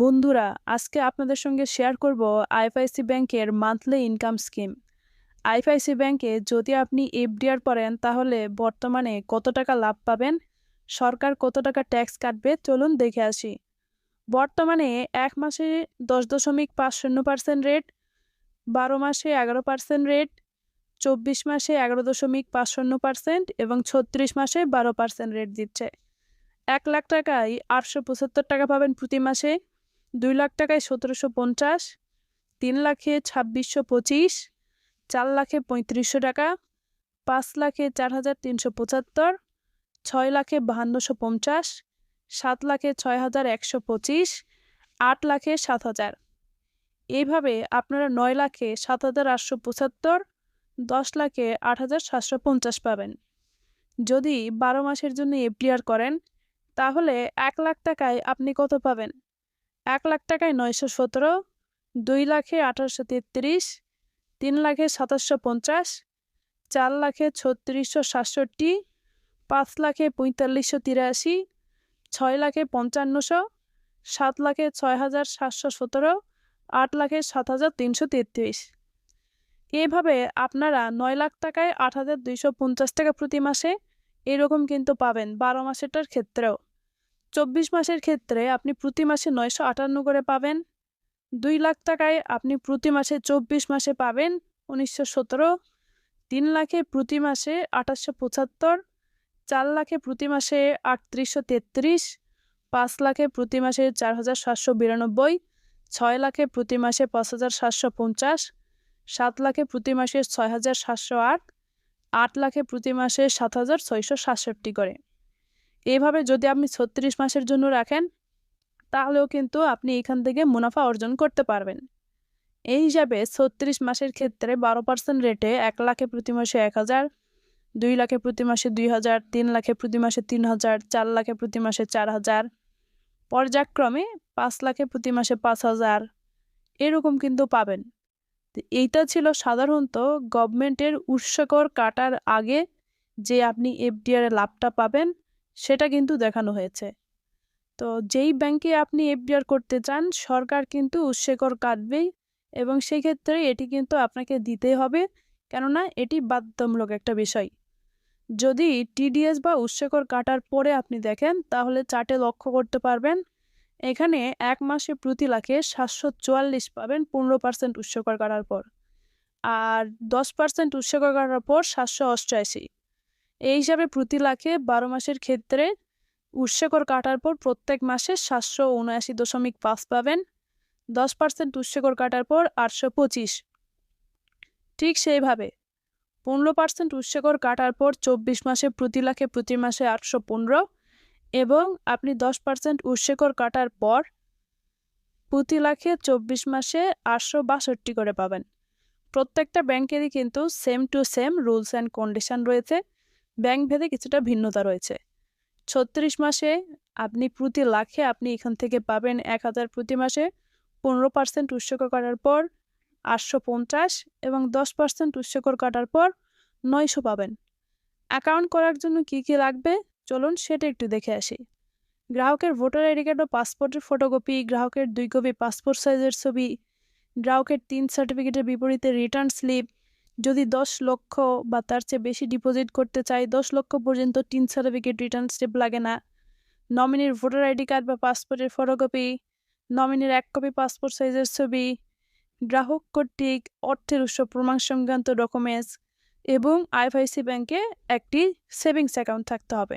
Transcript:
বন্ধুরা, আজকে আপনাদের সঙ্গে শেয়ার করব আইএফআইসি ব্যাংকের মান্থলি ইনকাম স্কিম আইএফআইসি ব্যাংকে যদি আপনি এফডিআর করেন তাহলে বর্তমানে কত টাকা লাভ পাবেন? সরকার কত টাকা ট্যাক্স কাটবে? চলুন দেখে আসি। বর্তমানে এক মাসে দশ দশমিক পাঁচ শূন্য পার্সেন্ট রেট বারো মাসে এগারো পার্সেন্ট রেট চব্বিশ মাসে এগারো দশমিক পাঁচ শূন্য পার্সেন্ট এবং ছত্রিশ মাসে বারো পার্সেন্ট রেট দিচ্ছে। এক লাখ টাকায় আটশো পঁচাত্তর টাকা পাবেন প্রতি মাসে। দুই লাখ টাকায় সতেরোশো পঞ্চাশ, তিন লাখে ছাব্বিশশো পঁচিশ, চার লাখে পঁয়ত্রিশশো টাকা, পাঁচ লাখে চার হাজার তিনশো পঁচাত্তর, ছয় লাখে বাহান্নশো পঞ্চাশ, সাত লাখে ছয় হাজার একশো পঁচিশ, আট লাখে সাত হাজার। এইভাবে আপনারা নয় লাখে সাত হাজার আটশো পঁচাত্তর, দশ লাখে আট হাজার সাতশো পঞ্চাশ পাবেন। যদি বারো মাসের জন্য এফডিআর করেন, তাহলে এক লাখ টাকায় আপনি কত পাবেন? এক লাখ টাকায় নয়শো সতেরো, দুই লাখে আঠারোশো তেত্রিশ, তিন লাখে সাতাশশো পঞ্চাশ, চার লাখে ছত্রিশশো সাতষট্টি, পাঁচ লাখে পঁয়তাল্লিশশো তিরাশি, ছয় লাখে পঞ্চান্নশো, সাত লাখে ছয় হাজার সাতশো সতেরো, আট লাখে সাত হাজার তিনশো তেত্রিশ। এইভাবে আপনারা নয় লাখ টাকায় আট হাজার দুইশো পঞ্চাশ টাকা প্রতি মাসে এরকম কিন্তু পাবেন বারো মাসেরটার ক্ষেত্রেও। চব্বিশ মাসের ক্ষেত্রে আপনি প্রতি মাসে নয়শো আটান্ন করে পাবেন। দুই লাখ টাকায় আপনি প্রতি মাসে চব্বিশ মাসে পাবেন উনিশশো সতেরো। তিন লাখে প্রতি মাসে আঠাশশো পঁচাত্তর। চার লাখে প্রতি মাসে আটত্রিশশো তেত্রিশ। পাঁচ লাখে প্রতি মাসে চার হাজার সাতশো বিরানব্বই। ছয় লাখে প্রতি মাসে পাঁচ হাজার সাতশো পঞ্চাশ। সাত লাখে প্রতি মাসে ছয় হাজার সাতশো আট। আট লাখে প্রতি মাসে সাত হাজার ছয়শো সাতষট্টি করে। এভাবে যদি আপনি ছত্রিশ মাসের জন্য রাখেন, তাহলেও কিন্তু আপনি এখান থেকে মুনাফা অর্জন করতে পারবেন। এই হিসাবে ছত্রিশ মাসের ক্ষেত্রে বারো পার্সেন্ট রেটে এক লাখে প্রতি মাসে এক হাজার, দুই লাখে প্রতি মাসে দুই হাজার, তিন লাখে প্রতি মাসে তিন হাজার, চার লাখে প্রতি মাসে চার হাজার, পর্যায়ক্রমে পাঁচ লাখে প্রতি মাসে পাঁচ হাজার, এরকম কিন্তু পাবেন। এইটা ছিল সাধারণত গভর্নমেন্টের উৎসকর কাটার আগে যে আপনি এফডিআর লাভটা পাবেন। সেটা কিন্তু দেখানো হয়েছে। তো যেই ব্যাংকে আপনি এফডিআর করতে চান, সরকার কিন্তু উৎসেকর কাটবেই এবং সেই ক্ষেত্রে এটি কিন্তু আপনাকে দিতে হবে। কেননা এটি বাধ্যতামূলক একটা বিষয়। যদি টিডিএস বা উৎসেকর কাটার পরে আপনি দেখেন, তাহলে চার্টে লক্ষ্য করতে পারবেন, এখানে এক মাসে প্রতি লাখে সাতশো চুয়াল্লিশ পাবেন পনেরো পার্সেন্ট উৎসকর কাটার পর। আর দশ পার্সেন্ট উৎসকর কাটার পর সাতশো অষ্টআশি। এই হিসাবে প্রতি লাখে বারো মাসের ক্ষেত্রে উৎসকর কাটার পর প্রত্যেক মাসে সাতশো উনআশি দশমিক পাঁচ পাবেন। দশ পার্সেন্ট উৎসেকর কাটার পর আটশো পঁচিশ। ঠিক সেইভাবে পনেরো পার্সেন্ট উৎসকর কাটার পর চব্বিশ মাসে প্রতি লাখে প্রতি মাসে আটশো পনেরো এবং আপনি দশ পার্সেন্ট উৎসকর কাটার পর প্রতি লাখে চব্বিশ মাসে আটশো বাষট্টি করে পাবেন। প্রত্যেকটা ব্যাংকেরই কিন্তু same to same rules and condition রয়েছে। ব্যাংক ভেদে কিছুটা ভিন্নতা রয়েছে। ছত্রিশ মাসে আপনি প্রতি লাখে আপনি এখান থেকে পাবেন এক হাজার প্রতি মাসে পনেরো পার্সেন্ট উৎসকর কাটার পর আটশো পঞ্চাশ এবং দশ পার্সেন্ট উৎসকর কাটার পর নয়শো পাবেন। অ্যাকাউন্ট করার জন্য কি কি লাগবে? চলুন সেটা একটু দেখে আসি। গ্রাহকের ভোটার আইডি কার্ড ও পাসপোর্টের ফটোকপি, গ্রাহকের দুই কপি পাসপোর্ট সাইজের ছবি, গ্রাহকের তিন সার্টিফিকেটের বিপরীতে রিটার্ন স্লিপ যদি দশ লক্ষ বা তার চেয়ে বেশি ডিপোজিট করতে চাই, দশ লক্ষ পর্যন্ত টিন সার্টিফিকেট রিটার্ন স্টেপ লাগে না। নমিনির ভোটার আইডি কার্ড বা পাসপোর্টের ফটোকপি নমিনির এক কপি পাসপোর্ট সাইজের ছবি, গ্রাহক কর্তৃক অর্থের উৎস প্রমাণ সংক্রান্ত ডকুমেন্টস এবং আইএফআইসি ব্যাংকে একটি সেভিংস অ্যাকাউন্ট থাকতে হবে।